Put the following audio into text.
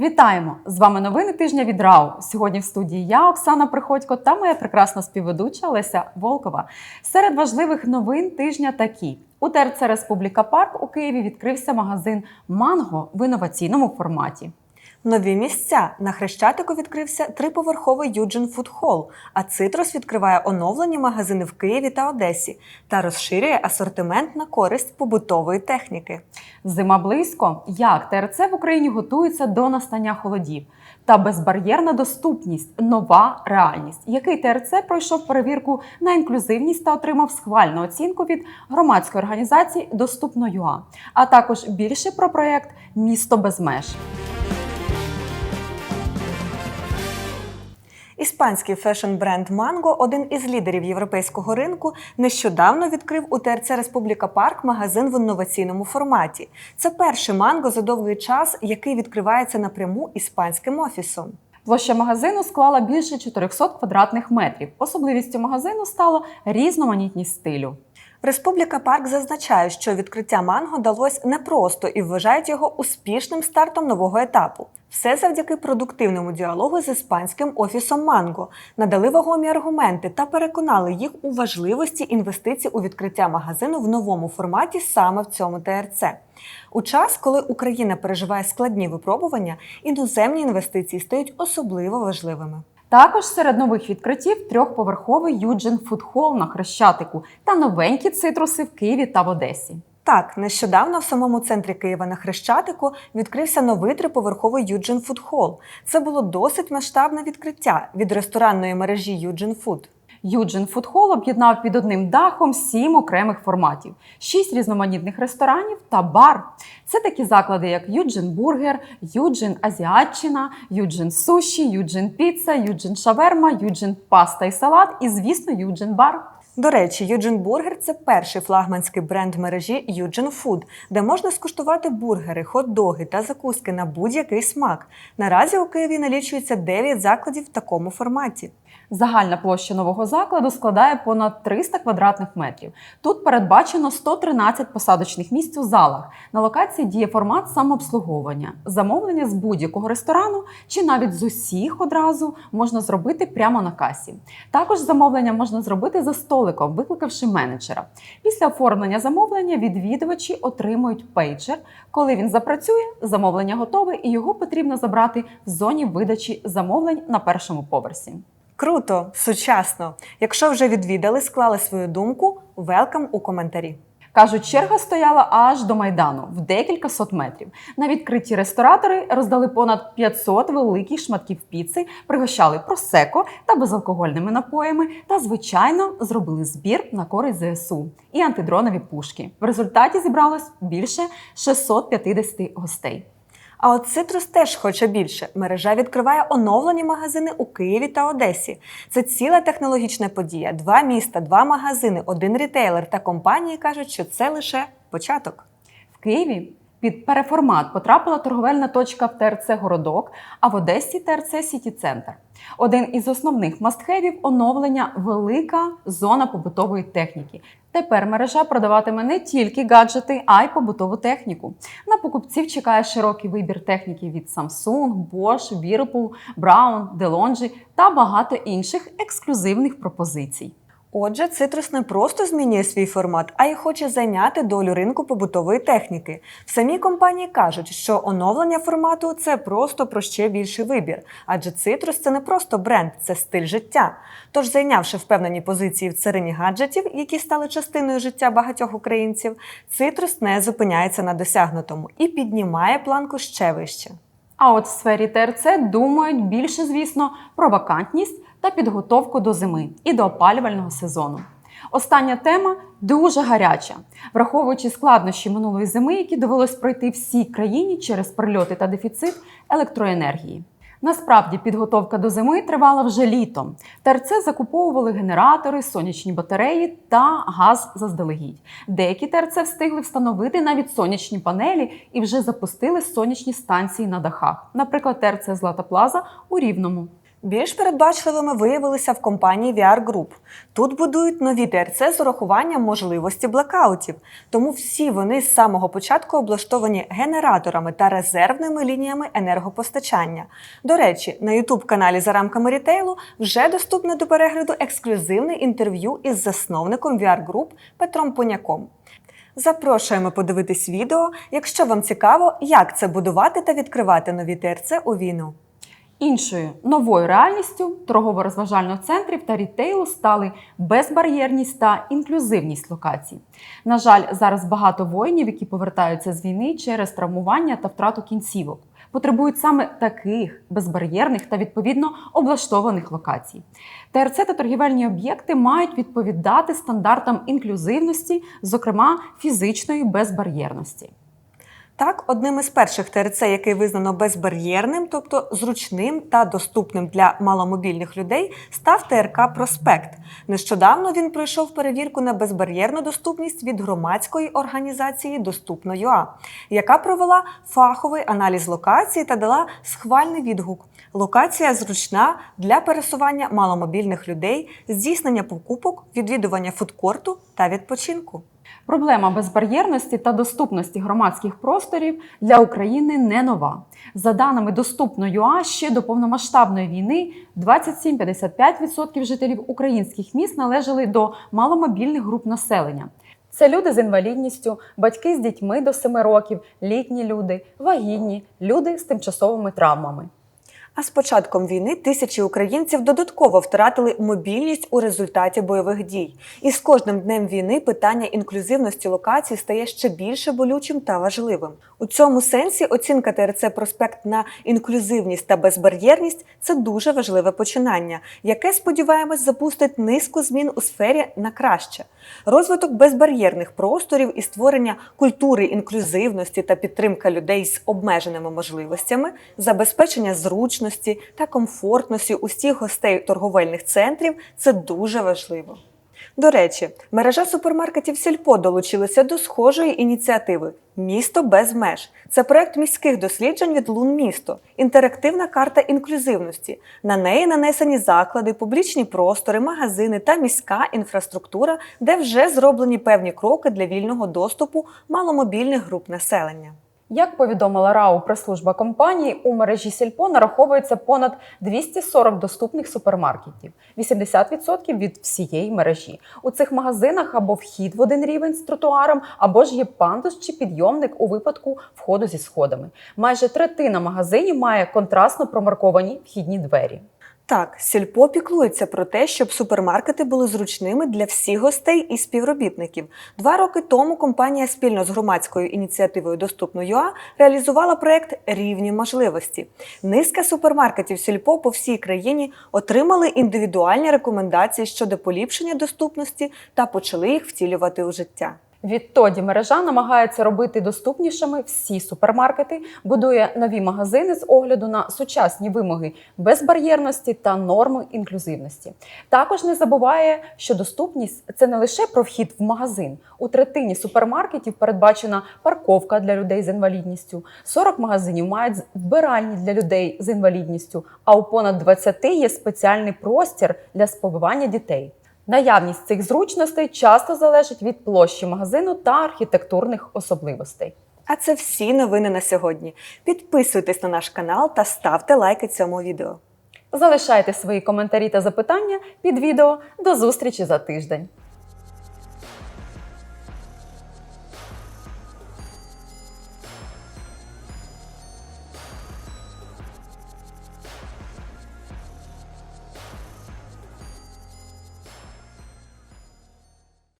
Вітаємо! З вами новини тижня від РАУ. Сьогодні в студії я, Оксана Приходько, та моя прекрасна співведуча Леся Волкова. Серед важливих новин тижня такі: у ТРЦ Республіка Парк у Києві відкрився магазин Манго в інноваційному форматі. Нові місця на Хрещатику відкрився триповерховий Юджин Фуд Холл, а Цитрус відкриває оновлені магазини в Києві та Одесі та розширює асортимент на користь побутової техніки. Зима близько. Як ТРЦ в Україні готується до настання холодів? Та безбар'єрна доступність нова реальність. Який ТРЦ пройшов перевірку на інклюзивність та отримав схвальну оцінку від громадської організації Доступно.ЮА, а також більше про проєкт Місто без меж. Іспанський фешн-бренд Mango, один із лідерів європейського ринку, нещодавно відкрив у ТРЦ Республіка Парк магазин в інноваційному форматі. Це перший манго за довгий час, який відкривається напряму іспанським офісом. Площа магазину склала більше 400 квадратних метрів. Особливістю магазину стала різноманітність стилю. Республіка Парк зазначає, що відкриття манго далось непросто і вважають його успішним стартом нового етапу. Все завдяки продуктивному діалогу з іспанським офісом Манго надали вагомі аргументи та переконали їх у важливості інвестицій у відкриття магазину в новому форматі саме в цьому ТРЦ. У час, коли Україна переживає складні випробування, іноземні інвестиції стають особливо важливими. Також серед нових відкриттів трьохповерховий Юджин Фудхол на Хрещатику та новенькі цитруси в Києві та в Одесі. Так, нещодавно в самому центрі Києва на Хрещатику відкрився новий триповерховий Юджин Фуд Холл. Це було досить масштабне відкриття від ресторанної мережі Юджин Фуд. Юджин Фудхол об'єднав під одним дахом сім окремих форматів, шість різноманітних ресторанів та бар. Це такі заклади, як Юджин Бургер, Юджин Азіатчина, Юджин Суші, Юджин Піца, Юджин Шаверма, Юджин Паста і Салат і, звісно, Юджин Бар. До речі, Юджин Бургер це перший флагманський бренд мережі Юджин Фуд, де можна скуштувати бургери, хот-доги та закуски на будь-який смак. Наразі у Києві налічується 9 закладів в такому форматі. Загальна площа нового закладу складає понад 300 квадратних метрів. Тут передбачено 113 посадочних місць у залах. На локації діє формат самообслуговування. Замовлення з будь-якого ресторану чи навіть з усіх одразу можна зробити прямо на касі. Також замовлення можна зробити за столиком, викликавши менеджера. Після оформлення замовлення відвідувачі отримують пейджер. Коли він запрацює, замовлення готове і його потрібно забрати в зоні видачі замовлень на першому поверсі. Круто, сучасно. Якщо вже відвідали, склали свою думку, велкам у коментарі. Кажуть, черга стояла аж до майдану в декілька сот метрів. На відкритті ресторатори роздали понад 500 великих шматків піци, пригощали просеко та безалкогольними напоями, та звичайно зробили збір на користь ЗСУ і антидронові пушки. В результаті зібралось більше 650 гостей. А от Цитрус теж хоче більше. Мережа відкриває оновлені магазини у Києві та Одесі. Це ціла технологічна подія. Два міста, два магазини, один рітейлер та компанії кажуть, що це лише початок. В Києві під переформат потрапила торговельна точка в ТРЦ Городок, а в Одесі ТРЦ Сіті Центр. Один із основних мастхевів оновлення велика зона побутової техніки. Тепер мережа продаватиме не тільки гаджети, а й побутову техніку. На покупців чекає широкий вибір техніки від Samsung, Bosch, Whirlpool, Brown, DeLonghi та багато інших ексклюзивних пропозицій. Отже, Цитрус не просто змінює свій формат, а й хоче зайняти долю ринку побутової техніки. В самій компанії кажуть, що оновлення формату це просто про ще більший вибір, адже Цитрус це не просто бренд, це стиль життя. Тож, зайнявши впевнені позиції в царині гаджетів, які стали частиною життя багатьох українців, Цитрус не зупиняється на досягнутому і піднімає планку ще вище. А от в сфері ТРЦ думають більше, звісно, про вакантність та підготовку до зими і до опалювального сезону. Остання тема дуже гаряча, враховуючи складнощі минулої зими, які довелось пройти всій країні через прильоти та дефіцит електроенергії. Насправді підготовка до зими тривала вже літом. ТРЦ закуповували генератори, сонячні батареї та газ заздалегідь. Деякі ТРЦ встигли встановити навіть сонячні панелі і вже запустили сонячні станції на дахах. Наприклад, ТРЦ Злата Плаза у Рівному. Більш передбачливими виявилися в компанії VR Group. Тут будують нові ТРЦ з урахуванням можливості блекаутів, тому всі вони з самого початку облаштовані генераторами та резервними лініями енергопостачання. До речі, на youtube каналі за рамками рітейлу вже доступне до перегляду ексклюзивне інтерв'ю із засновником VR Group Петром Поняком. Запрошуємо подивитись відео, якщо вам цікаво, як це будувати та відкривати нові ТРЦ у війну. Іншою новою реальністю торгово-розважальних центрів та рітейлу стали безбар'єрність та інклюзивність локацій. На жаль, зараз багато воїнів, які повертаються з війни через травмування та втрату кінцівок, потребують саме таких безбар'єрних та відповідно облаштованих локацій. ТРЦ та торгівельні об'єкти мають відповідати стандартам інклюзивності, зокрема фізичної безбар'єрності. Так, одним із перших ТРЦ, який визнано безбар'єрним, тобто зручним та доступним для маломобільних людей, став ТРК Проспект. Нещодавно він пройшов перевірку на безбар'єрну доступність від громадської організації Доступно.ua, яка провела фаховий аналіз локації та дала схвальний відгук. Локація зручна для пересування маломобільних людей, здійснення покупок, відвідування фудкорту та відпочинку. Проблема безбар'єрності та доступності громадських просторів для України не нова. За даними доступно ЮА, ще до повномасштабної війни 27-55% жителів українських міст належали до маломобільних груп населення. Це люди з інвалідністю, батьки з дітьми до 7 років, літні люди, вагітні, люди з тимчасовими травмами. А з початком війни тисячі українців додатково втратили мобільність у результаті бойових дій. І з кожним днем війни питання інклюзивності локацій стає ще більше болючим та важливим. У цьому сенсі оцінка ТРЦ Проспект на інклюзивність та безбар'єрність це дуже важливе починання, яке сподіваємось запустить низку змін у сфері на краще. Розвиток безбар'єрних просторів і створення культури інклюзивності та підтримка людей з обмеженими можливостями, забезпечення зручності та комфортності усіх гостей торговельних центрів це дуже важливо. До речі, мережа супермаркетів Сільпо долучилася до схожої ініціативи Місто без меж. Це проект міських досліджень від Лун Місто, інтерактивна карта інклюзивності. На неї нанесені заклади, публічні простори, магазини та міська інфраструктура, де вже зроблені певні кроки для вільного доступу маломобільних груп населення. Як повідомила РАУ прес-служба компанії, у мережі Сільпо нараховується понад 240 доступних супермаркетів, 80% від всієї мережі. У цих магазинах або вхід в один рівень з тротуаром, або ж є пандус чи підйомник у випадку входу зі сходами. Майже третина магазинів має контрастно промарковані вхідні двері. Так, сільпо піклується про те, щоб супермаркети були зручними для всіх гостей і співробітників. Два роки тому компанія спільно з громадською ініціативою Доступно.ua реалізувала проект Рівні можливості. Низка супермаркетів сільпо по всій країні отримали індивідуальні рекомендації щодо поліпшення доступності та почали їх втілювати у життя. Відтоді мережа намагається робити доступнішими всі супермаркети, будує нові магазини з огляду на сучасні вимоги безбар'єрності та норми інклюзивності. Також не забуває, що доступність це не лише про вхід в магазин. У третині супермаркетів передбачена парковка для людей з інвалідністю. 40 магазинів мають вбиральні для людей з інвалідністю, а у понад 20 є спеціальний простір для спобивання дітей. Наявність цих зручностей часто залежить від площі магазину та архітектурних особливостей. А це всі новини на сьогодні. Підписуйтесь на наш канал та ставте лайки цьому відео. Залишайте свої коментарі та запитання під відео. До зустрічі за тиждень.